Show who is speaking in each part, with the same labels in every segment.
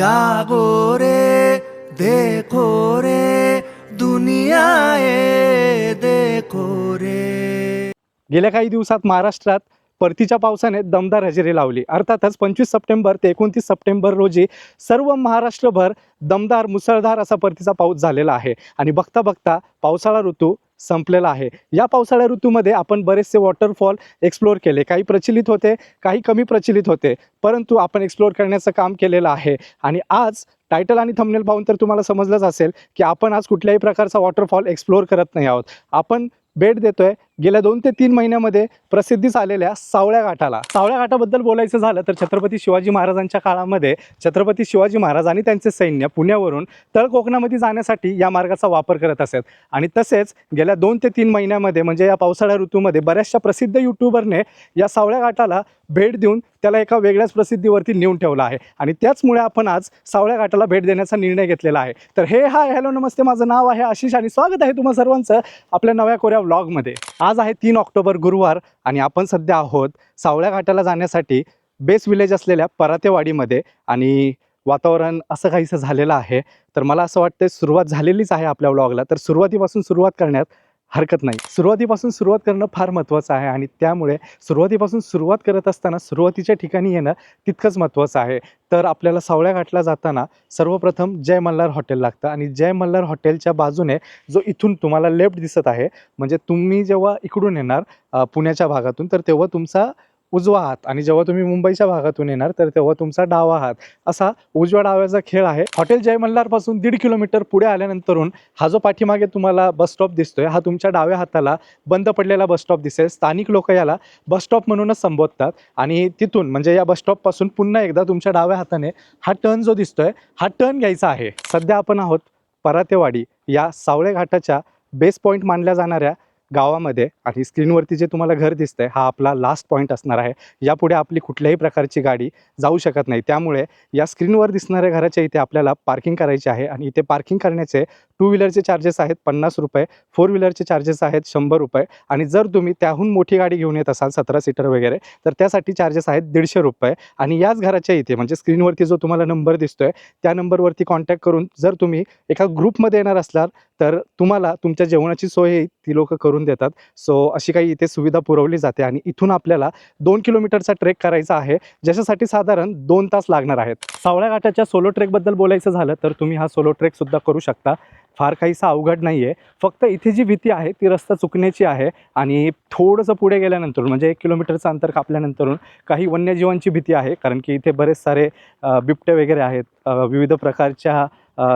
Speaker 1: जागो रे देखो रे दुनिया ए देखो रे
Speaker 2: गेल्या काही दिवसात महाराष्ट्रात परतीच्या पावसाने दमदार हजेरी लावली. अर्थातच पंचवीस सप्टेंबर ते एकोणतीस सप्टेंबर रोजी सर्व महाराष्ट्रभर दमदार मुसळधार असा परतीचा पाऊस झालेला आहे. आणि बघता बघता पावसाळा ऋतू संपलेला आहे. या पावसाळ्या ऋतूमध्ये आपण बरेचसे वॉटरफॉल एक्सप्लोअर केले. काही प्रचलित होते काही कमी प्रचलित होते परंतु आपण एक्सप्लोअर करण्याचं काम केलेलं आहे. आणि आज टायटल आणि थंबनेल पाहून तर तुम्हाला समजलंच असेल की आपण आज कुठल्याही प्रकारचा वॉटरफॉल एक्सप्लोअर करत नाही आहोत. आपण भेट देतोय गेल्या दोन ते तीन महिन्यामध्ये प्रसिद्धीस आलेल्या सावळ्या घाटाला. सावळ्या घाटाबद्दल बोलायचं झालं तर छत्रपती शिवाजी महाराजांच्या काळामध्ये छत्रपती शिवाजी महाराज आणि त्यांचे सैन्य पुण्यावरून तळ कोकणामध्ये जाण्यासाठी या मार्गाचा वापर करत असत. आणि तसेच गेल्या दोन ते तीन महिन्यामध्ये म्हणजे या पावसाळ्या ऋतूमध्ये बऱ्याचशा प्रसिद्ध यूट्यूबरने या सावळ्या घाटाला भेट देऊन त्याला एका वेगळ्याच प्रसिद्धीवरती नेऊन ठेवला आहे. आणि त्याचमुळे आपण आज सावळ्या घाटाला भेट देण्याचा निर्णय घेतलेला आहे. तर हे हाय हॅलो नमस्ते माझं नाव आहे आशिष आणि स्वागत आहे तुम्हा सर्वांचं आपल्या नव्या कोऱ्या व्लॉगमध्ये आज आज आहे तीन ऑक्टोबर गुरुवार आणि आपण सध्या आहोत सावळ्या घाटाला जाण्यासाठी बेस विलेज असलेल्या परातेवाडीमध्ये आणि वातावरण असं काहीसं झालेलं आहे. तर मला असं वाटतं सुरुवात झालेलीच आहे आपल्या व्लॉगला तर सुरुवातीपासून सुरुवात करण्यात हरकत नाही. सुरुवातीपासून सुरुवात करणं फार महत्त्वाचं आहे आणि त्यामुळे सुरुवातीपासून सुरुवात करत असताना सुरुवातीच्या ठिकाणी येणं तितकंच महत्त्वाचं आहे. तर आपल्याला सावळ्या घाटला जाताना सर्वप्रथम जय मल्हार हॉटेल लागतं आणि जय मल्हार हॉटेलच्या बाजूने जो इथून तुम्हाला लेफ्ट दिसत आहे म्हणजे तुम्ही जेव्हा इकडून येणार पुण्याच्या भागातून तर तेव्हा तुमचा उजवा हात आणि जेव्हा तुम्ही मुंबईच्या भागातून येणार तर तेव्हा तुमचा डावा हात. असा उजव्या डाव्याचा खेळ आहे. हॉटेल जय मल्हारपासून दीड किलोमीटर पुढे आल्यानंतरून हा जो पाठीमागे तुम्हाला बस स्टॉप दिसतोय हा तुमच्या डाव्या हाताला बंद पडलेला बस स्टॉप दिसेल. स्थानिक लोक याला बस स्टॉप म्हणूनच संबोधतात आणि तिथून म्हणजे या बस स्टॉपपासून पुन्हा एकदा तुमच्या डाव्या हाताने हा टर्न जो दिसतोय हा टर्न घ्यायचा आहे. सध्या आपण आहोत परातेवाडी या सावळे घाटाच्या बेस पॉईंट मानल्या जाणाऱ्या गावामध्ये आणि स्क्रीनवरती जे तुम्हाला घर दिसतंय हा आपला लास्ट पॉईंट असणार आहे. यापुढे आपली कुठल्याही प्रकारची गाडी जाऊ शकत नाही. त्यामुळे या स्क्रीनवर दिसणाऱ्या घराच्या इथे आपल्याला पार्किंग करायची आहे आणि इथे पार्किंग करण्याचे टू व्हीलरचे चार्जेस आहेत पन्नास रुपये फोर व्हीलरचे चार्जेस आहेत शंभर रुपये. आणि जर तुम्ही त्याहून मोठी गाडी घेऊन येत असाल सतरा सीटर वगैरे तर त्यासाठी चार्जेस आहेत दीडशे रुपये. आणि याच घराच्या इथे म्हणजे स्क्रीनवरती जो तुम्हाला नंबर दिसतोय त्या नंबरवरती कॉन्टॅक्ट करून जर तुम्ही एका ग्रुपमध्ये येणार असलात तर तुम्हाला तुमच्या जेवणाची सोय ती लोक करून देतात. सो अशी काही इथे सुविधा पुरवली जाते आणि इथून आपल्याला दोन किलोमीटरचा ट्रेक करायचा आहे ज्याच्यासाठी साधारण दोन तास लागणार आहेत. सावळ्या घाटाच्या सोलो ट्रेकबद्दल बोलायचं झालं तर तुम्ही हा सोलो ट्रेकसुद्धा करू शकता. फार काहीसा अवघड नाही आहे फक्त इथे जी भीती आहे ती रस्ता चुकण्याची आहे आणि थोडंसं पुढे गेल्यानंतर म्हणजे एक किलोमीटरचं अंतर कापल्यानंतरून काही वन्यजीवांची भीती आहे. कारण की इथे बरेच सारे बिबटे वगैरे आहेत. विविध प्रकारच्या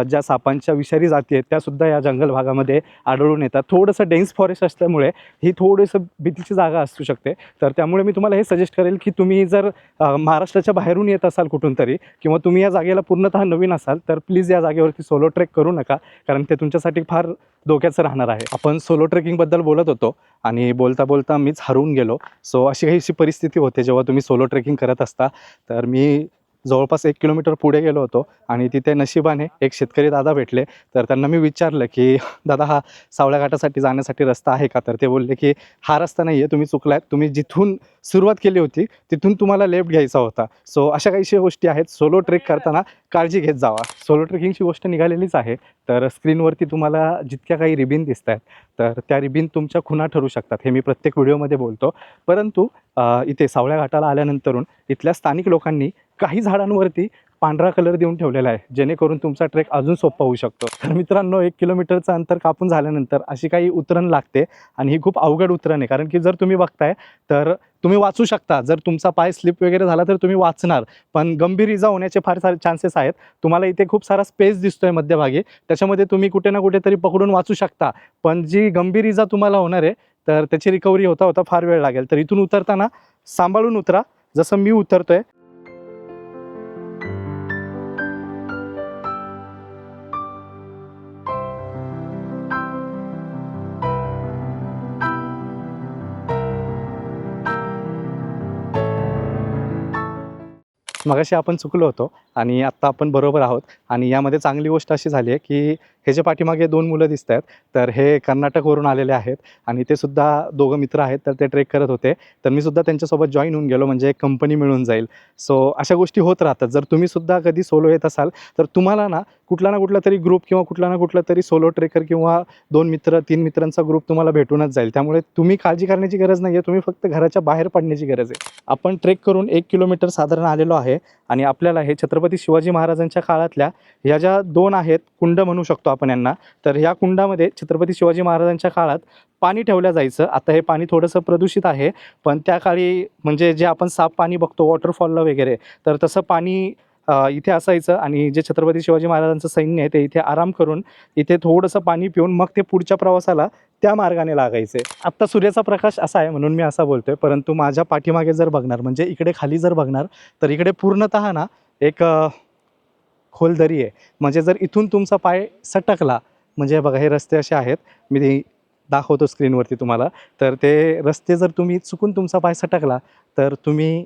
Speaker 2: ज्या सापांच्या विषारी जाती आहेत त्यासुद्धा या जंगल भागामध्ये आढळून येतात. थोडंसं डेन्स फॉरेस्ट असल्यामुळे ही थोडंसं भीतीची जागा असू शकते. तर त्यामुळे मी तुम्हाला हे सजेस्ट करेल की तुम्ही जर महाराष्ट्राच्या बाहेरून येत असाल कुठून तरी किंवा तुम्ही या जागेला पूर्णतः नवीन असाल तर प्लीज या जागेवरती सोलो ट्रेक करू नका. कारण ते तुमच्यासाठी फार धोक्याचं राहणार आहे. आपण सोलो ट्रेकिंगबद्दल बोलत होतो आणि बोलता बोलता मीच हरवून गेलो. सो अशी काही अशी परिस्थिती होते जेव्हा तुम्ही सोलो ट्रेकिंग करत असता. तर मी जवळपास एक किलोमीटर पुढे गेलो होतो आणि तिथे नशिबाने एक शेतकरी दादा भेटले. तर त्यांना मी विचारलं की दादा हा सावळ्या घाटासाठी जाण्यासाठी रस्ता आहे का? तर ते बोलले की हा रस्ता नाही आहे तुम्ही चुकलात तुम्ही जिथून सुरुवात केली होती तिथून तुम्हाला लेफ्ट घ्यायचा होता. सो अशा काहीशा गोष्टी आहेत. सोलो ट्रेक करताना काळजी घेत जावा. सोलो ट्रेकिंगची गोष्ट निघालेलीच आहे. तर स्क्रीनवरती तुम्हाला जितक्या काही रिबीन दिसत आहेत तर त्या रिबीन तुमच्या खुणा ठरू शकतात हे मी प्रत्येक व्हिडिओमध्ये बोलतो. परंतु इथे सावळ्या घाटाला आल्यानंतरून इथल्या स्थानिक लोकांनी काही झाडांवरती पांढरा कलर देऊन ठेवलेला आहे. जेणेकरून तुमचा ट्रेक अजून सोपा होऊ शकतो. तर मित्रांनो एक किलोमीटरचं अंतर कापून झाल्यानंतर अशी काही उतरण लागते आणि ही खूप अवघड उतरण आहे. कारण की जर तुम्ही बघताय तर तुम्ही वाचू शकता. जर तुमचा पाय स्लिप वगैरे झाला तर तुम्ही वाचणार. पण गंभीर इजा होण्याचे फार सारे चान्सेस आहेत. तुम्हाला इथे खूप सारा स्पेस दिसतोय मध्यभागी. त्याच्यामध्ये तुम्ही कुठे ना कुठेतरी पकडून वाचू शकता. पण जी गंभीर इजा तुम्हाला होणार आहे तर त्याची रिकव्हरी होता होता फार वेळ लागेल. तर इथून उतरताना सांभाळून उतरा. जसं मी उतरतोय मगाशी आपण चुकलो होतो आणि आत्ता आपण बरोबर आहोत. आणि यामध्ये चांगली गोष्ट अशी झाली आहे की हे जे पाठीमागे दोन मुलं दिसत आहेत तर हे कर्नाटकवरून आलेले आहेत आणि ते सुद्धा दोघं मित्र आहेत तर ते ट्रेक करत होते. तर मी सुद्धा त्यांच्यासोबत जॉईन होऊन गेलो म्हणजे एक कंपनी मिळून जाईल. सो अशा गोष्टी होत राहतात. जर तुम्ही सुद्धा कधी सोलो येत असाल तर तुम्हाला ना कुठला ना कुठला तरी ग्रुप किंवा कुठला ना कुठला तरी सोलो ट्रेकर किंवा दोन मित्र तीन मित्रांचा ग्रुप तुम्हाला भेटूनच जाईल. त्यामुळे तुम्ही काळजी करण्याची गरज नाही आहे तुम्ही फक्त घराच्या बाहेर पडण्याची गरज आहे. आपण ट्रेक करून एक किलोमीटर साधारण आलेलो आहे आणि आपल्याला हे छत्रपती शिवाजी महाराजांच्या काळातल्या ह्या ज्या दोन आहेत कुंड म्हणू शकतो आपण यांना तर ह्या कुंडामध्ये छत्रपती शिवाजी महाराजांच्या काळात पाणी ठेवलं जायचं. आता हे पाणी थोडंसं प्रदूषित आहे पण त्या काळी म्हणजे जे आपण साफ पाणी बघतो वॉटरफॉलला वगैरे तर तसं पाणी इथे असायचं आणि जे छत्रपती शिवाजी महाराजांचं सैन्य आहे ते इथे आराम करून इथे थोडंसं पाणी पिऊन मग ते पुढच्या प्रवासाला त्या मार्गाने लागायचे. आत्ता सूर्याचा प्रकाश असा आहे म्हणून मी असा बोलतोय परंतु माझ्या पाठीमागे जर बघणार म्हणजे इकडे खाली जर बघणार तर इकडे पूर्णतः ना एक खोल दरी आहे. म्हणजे जर इथून तुमचा पाय सटकला म्हणजे बघा हे रस्ते असे आहेत मी ते दाखवतो स्क्रीनवरती तुम्हाला तर ते रस्ते जर तुम्ही चुकून तुमचा पाय सटकला तर तुम्ही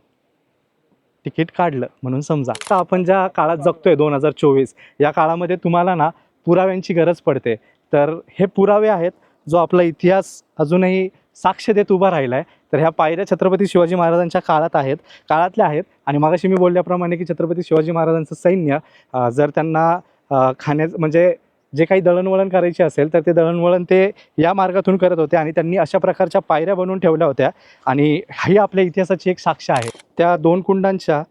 Speaker 2: तिकीट काढलं म्हणून समजा. आता आपण ज्या काळात जगतोय दोन हजार चोवीस या काळामध्ये तुम्हाला ना पुराव्यांची गरज पडते. तर हे पुरावे आहेत जो आपला इतिहास अजूनही साक्ष देत उभा राहिला आहे तर ह्या पायऱ्या छत्रपती शिवाजी महाराजांच्या काळात आहेत काळातल्या आहेत. आणि मागाशी मी बोलल्याप्रमाणे की छत्रपती शिवाजी महाराजांचं सैन्य जर त्यांना खाण्याचं म्हणजे जे काही दळणवळण करायचे असेल तर ते दळणवळण ते या मार्गातून करत होते आणि त्यांनी अशा प्रकारच्या पायऱ्या बनवून ठेवल्या होत्या. आणि ही आपल्या इतिहासाची एक साक्ष आहे. त्या दोन कुंडांच्या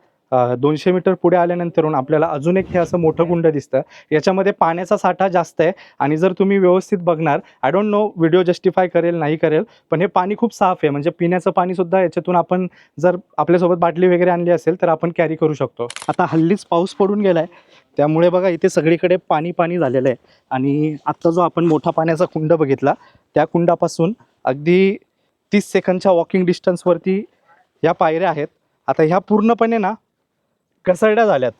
Speaker 2: दोनशे मीटर पुढे आल्यानंतरून आपल्याला अजून एक हे असं मोठं कुंड दिसतं. याच्यामध्ये पाण्याचा साठा जास्त आहे आणि जर तुम्ही व्यवस्थित बघणार I don't know video justify करेल नाही करेल पण हे पाणी खूप साफ आहे. म्हणजे पिण्याचं पाणीसुद्धा याच्यातून आपण जर आपल्यासोबत बाटली वगैरे आणली असेल तर आपण कॅरी करू शकतो. आता हल्लीच पाऊस पडून गेला आहे त्यामुळे बघा इथे सगळीकडे पाणी पाणी झालेलं आहे. आणि आत्ता जो आपण मोठा पाण्याचा कुंड बघितला त्या कुंडापासून अगदी तीस सेकंदच्या वॉकिंग डिस्टन्सवरती या पायऱ्या आहेत. आता ह्या पूर्णपणे ना घसरड्या झाल्यात.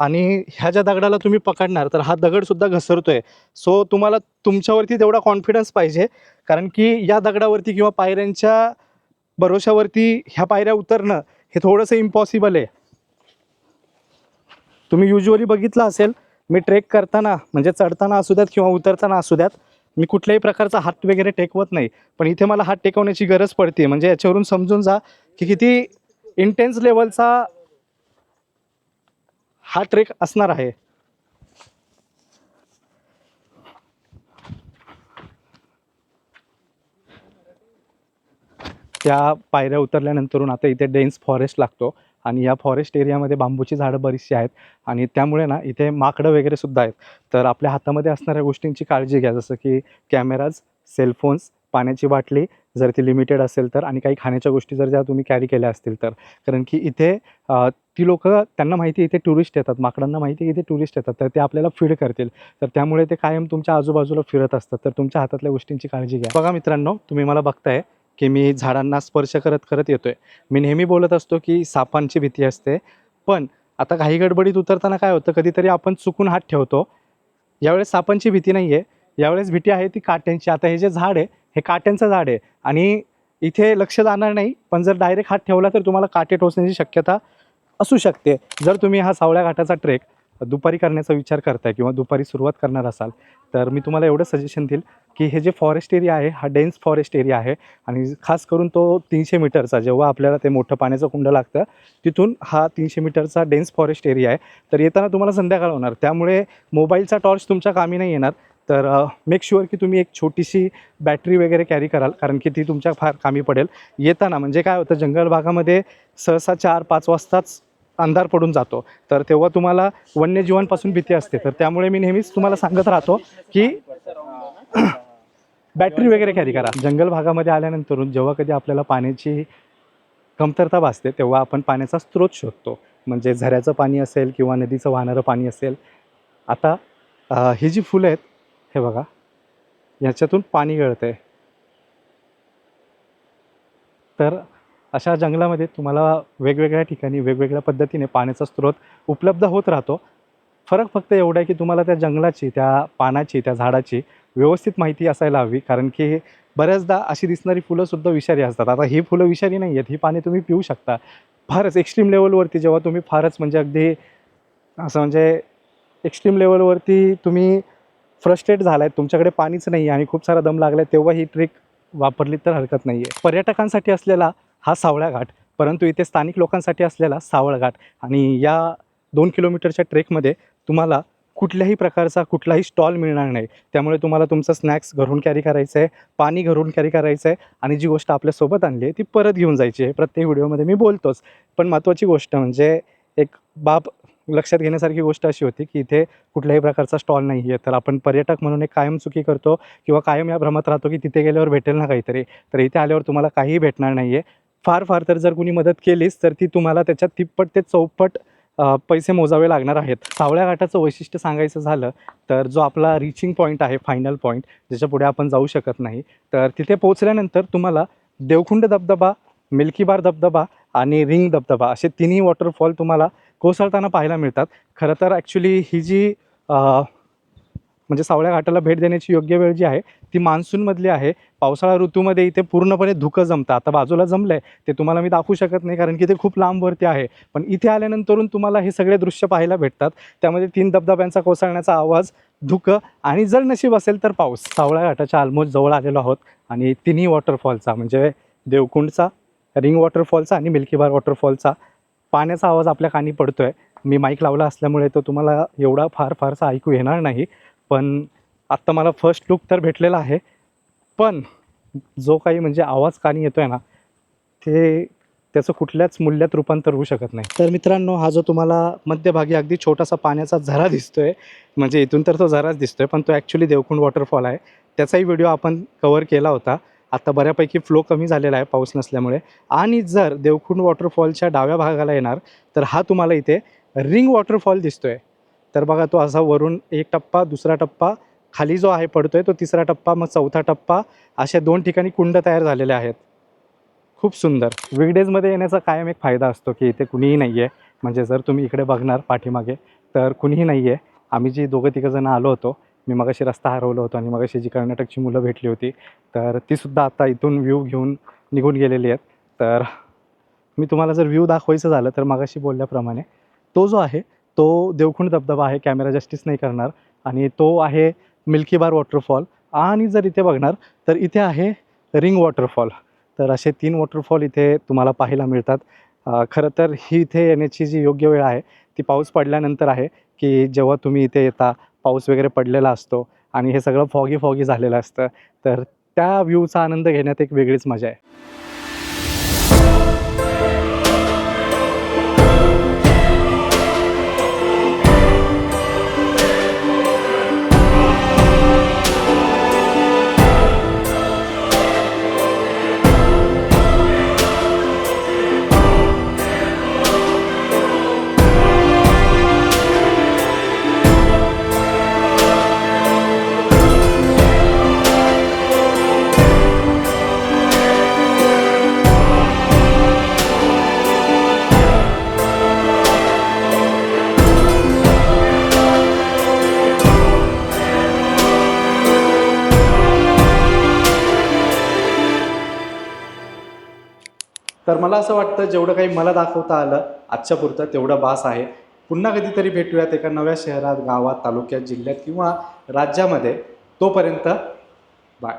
Speaker 2: आणि ह्या ज्या दगडाला तुम्ही पकडणार तर हा दगडसुद्धा घसरतोय. सो तुम्हाला तुमच्यावरती तेवढा कॉन्फिडन्स पाहिजे. कारण की या दगडावरती किंवा पायऱ्यांच्या भरोशावरती ह्या पायऱ्या उतरणं हे थोडंसं इम्पॉसिबल आहे. तुम्ही युजली बघितलं असेल मी ट्रेक करताना म्हणजे चढताना असू द्यात किंवा उतरताना असू द्यात मी कुठल्याही प्रकारचा हात वगैरे टेकवत नाही. पण इथे मला हात टेकवण्याची गरज पडते म्हणजे याच्यावरून समजून जा की किती इंटेन्स लेवलचा हा ट्रेक असणार आहे. त्या पायऱ्या उतरल्यानंतरून आता इथे डेन्स फॉरेस्ट लागतो आणि या फॉरेस्ट एरियामध्ये बांबूची झाडं बरीचशी आहेत आणि त्यामुळे ना इथे माकडं वगैरे सुद्धा आहेत. तर आपल्या हातामध्ये असणाऱ्या गोष्टींची काळजी घ्या जसं की कॅमेराज सेलफोन्स पाण्याची बाटली जर ती लिमिटेड असेल तर आणि काही खाण्याच्या गोष्टी जर ज्या तुम्ही कॅरी केल्या असतील तर. कारण की इथे ती लोक त्यांना माहिती इथे टुरिस्ट येतात माकडांना माहिती आहे की इथे टुरिस्ट येतात तर ते आपल्याला फीड करतील. तर त्यामुळे ते कायम तुमच्या आजूबाजूला फिरत असतात. तर तुमच्या हातातल्या गोष्टींची काळजी घ्या. बघा मित्रांनो तुम्ही मला बघताय की मी झाडांना स्पर्श करत करत येतोय. मी नेहमी बोलत असतो की सापांची भीती असते. पण आता काही गडबडीत उतरताना काय होतं? कधीतरी आपण चुकून हात ठेवतो. यावेळेस सापांची भीती नाही आहे यावेळेस भीती आहे ती काट्यांची. आता हे जे झाड आहे हे काट्यांचं झाड आहे. आणि इथे लक्ष जाणार नाही पण जर डायरेक्ट हात ठेवला तर तुम्हाला काटे टोचण्याची शक्यता असू शकते. जर तुम्ही हा सावळ्या घाटाचा ट्रेक दुपारी करण्याचा विचार करताय किंवा दुपारी सुरुवात करणार असाल तर मी तुम्हाला एवढं सजेशन देईल की हे जे फॉरेस्ट एरिया आहे हा डेन्स फॉरेस्ट एरिया आहे आणि खास करून तो तीनशे मीटरचा जेव्हा आपल्याला ते मोठं पाण्याचं कुंड लागतं तिथून हा तीनशे मीटरचा डेन्स फॉरेस्ट एरिया आहे. तर येताना तुम्हाला संध्याकाळ होणार. त्यामुळे मोबाईलचा टॉर्च तुमच्या कामी नाही येणार. तर मेक शुअर की तुम्ही एक छोटीशी बॅटरी वगैरे कॅरी कराल कारण की ती तुमच्या फार कामी पडेल. येताना म्हणजे काय होतं जंगल भागामध्ये सहसा चार पाच वाजताच अंधार पडून जातो. तर तेव्हा तुम्हाला वन्यजीवांपासून भीती असते. तर त्यामुळे मी नेहमीच तुम्हाला सांगत राहतो की बॅटरी वगैरे कॅरी करा. जंगल भागामध्ये आल्यानंतर जेव्हा कधी आपल्याला पाण्याची कमतरता भासते तेव्हा आपण पाण्याचा स्रोत शोधतो. म्हणजे झऱ्याचं पाणी असेल किंवा नदीचं वाहणारं पाणी असेल. आता ही जी फुलं आहेत हे बघा. याच्यातून पाणी गळतं आहे तर अशा जंगलामध्ये तुम्हाला वेगवेगळ्या ठिकाणी वेगवेगळ्या पद्धतीने पाण्याचा स्रोत उपलब्ध होत राहतो. फरक फक्त एवढा आहे की तुम्हाला त्या जंगलाची त्या पानाची त्या झाडाची व्यवस्थित माहिती असायला हवी. कारण की बऱ्याचदा अशी दिसणारी फुलंसुद्धा विषारी असतात. आता ही फुलं विषारी नाही आहेत ही पाणी तुम्ही पिऊ शकता. फारच एक्स्ट्रीम लेवलवरती जेव्हा तुम्ही फारच म्हणजे अगदी असं म्हणजे एक्स्ट्रीम लेवलवरती तुम्ही फ्रस्ट्रेट झालाय तुमच्याकडे पाणीच नाही आहे आणि खूप सारा दम लागला आहे तेव्हा ही ट्रिक वापरली तर हरकत नाही आहे पर्यटकांसाठी असलेला हा सावळा घाट परंतु इथे स्थानिक लोकांसाठी असलेला सावळ घाट आणि या दोन किलोमीटरच्या ट्रेकमध्ये तुम्हाला कुठल्याही प्रकारचा कुठलाही स्टॉल मिळणार नाही. त्यामुळे तुम्हाला तुमचं स्नॅक्स घरून कॅरी करायचं आहे पाणी घरून कॅरी करायचं आहे आणि जी गोष्ट आपल्यासोबत आणली आहे ती परत घेऊन जायची आहे. प्रत्येक व्हिडिओमध्ये मी बोलतोच. पण महत्त्वाची गोष्ट म्हणजे एक बाब लक्षात घेण्यासारखी गोष्ट अशी होती की इथे कुठल्याही प्रकारचा स्टॉल नाही आहे तर आपण पर्यटक म्हणून एक कायम चुकी करतो किंवा कायम या भ्रमात राहतो की तिथे गेल्यावर भेटेल ना काहीतरी. तर इथे आल्यावर तुम्हाला काहीही भेटणार नाही आहे फार फार तर जर कुणी मदत केलीच तर ती तुम्हाला त्याच्यात तिप्पट ते चौपट पैसे मोजावे लागणार आहेत. सावळ्या घाटाचं वैशिष्ट्य सांगायचं झालं तर जो आपला रिचिंग पॉईंट आहे फायनल पॉईंट ज्याच्या पुढे आपण जाऊ शकत नाही तर तिथे पोहोचल्यानंतर तुम्हाला देवखुंड धबधबा मिल्कीबार धबधबा आणि रिंग धबधबा असे तिन्ही वॉटरफॉल तुम्हाला कोसळताना पाहायला मिळतात. खरं तर ॲक्च्युली ही जी म्हणजे सावळ्या घाटाला भेट देण्याची योग्य वेळ जी आहे ती मान्सूनमधली आहे. पावसाळा ऋतूमध्ये इथे पूर्णपणे धुकं जमतं. आता बाजूला जमलं आहे ते तुम्हाला मी दाखवू शकत नाही कारण की ते खूप लांबवरती आहे. पण इथे आल्यानंतरून तुम्हाला हे सगळे दृश्य पाहायला भेटतात. त्यामध्ये तीन धबधब्यांचा कोसळण्याचा आवाज धुकं आणि जर नशीब असेल तर पाऊस. सावळ्या घाटाच्या ऑलमोस्ट जवळ आलेलो आहोत आणि तिन्ही वॉटरफॉलचा म्हणजे देवकुंडचा रिंग वॉटरफॉलचा आणि मिल्कीबार वॉटरफॉलचा पाण्याचा आवाज आपल्या कानी पडतो आहे मी माईक लावला असल्यामुळे तो तुम्हाला एवढा फार फारसा ऐकू येणार नाही. पण आत्ता मला फर्स्ट लुक तर भेटलेला आहे. पण जो काही म्हणजे आवाज कानी येतो आहे ना ते त्याचं कुठल्याच मूल्यात रूपांतर होऊ शकत नाही. तर मित्रांनो हा जो तुम्हाला मध्यभागी अगदी छोटासा पाण्याचा झरा दिसतोय म्हणजे इथून तर तो झराच दिसतोय पण तो ॲक्च्युली देवकुंड वॉटरफॉल आहे. त्याचाही व्हिडिओ आपण कवर केला होता. आता बऱ्यापैकी फ्लो कमी झालेला आहे पाऊस नसल्यामुळे. आणि जर देवखुंड वॉटरफॉलच्या डाव्या भागाला येणार तर हा तुम्हाला इथे रिंग वॉटरफॉल दिसतोय. तर बघा तो असा वरून एक टप्पा दुसरा टप्पा खाली जो आहे पडतोय तो तिसरा टप्पा मग चौथा टप्पा अशा दोन ठिकाणी कुंड तयार झालेले आहेत. खूप सुंदर. विकडेजमध्ये येण्याचा कायम एक फायदा असतो की इथे कुणीही नाही आहे म्हणजे जर तुम्ही इकडे बघणार पाठीमागे तर कुणीही नाही आहे आम्ही जी दोघं तिघं जणं आलो होतो मी मगाशी रस्ता हरवलो होतो आणि मगाशी जी कर्नाटकची मुलं भेटली होती तर तीसुद्धा आता इथून व्ह्यू घेऊन निघून गेलेली आहेत. तर मी तुम्हाला जर व्ह्यू दाखवायचं झालं तर मगाशी बोलल्याप्रमाणे तो जो आहे तो देवखुंड धबधबा आहे कॅमेरा जस्टिस नाही करणार आणि तो आहे मिल्कीबार वॉटरफॉल आणि जर इथे बघणार तर इथे आहे रिंग वॉटरफॉल तर असे तीन वॉटरफॉल इथे तुम्हाला पाहायला मिळतात. खरं तर ही इथे येण्याची जी योग्य वेळ आहे ती पाऊस पडल्यानंतर आहे की जेव्हा तुम्ही इथे येता पाऊस वगैरे पडलेला असतो आणि हे सगळं फॉगी फॉगी झालेलं असतं. तर त्या व्ह्यूचा आनंद घेण्यात एक वेगळीच मजा आहे. तर मला असं वाटतं जेवढं काही मला दाखवता आलं आजच्या पुरतं तेवढं बास आहे. पुन्हा कधीतरी भेटूयात एका नव्या शहरात गावात तालुक्यात जिल्ह्यात किंवा राज्यामध्ये. तोपर्यंत बाय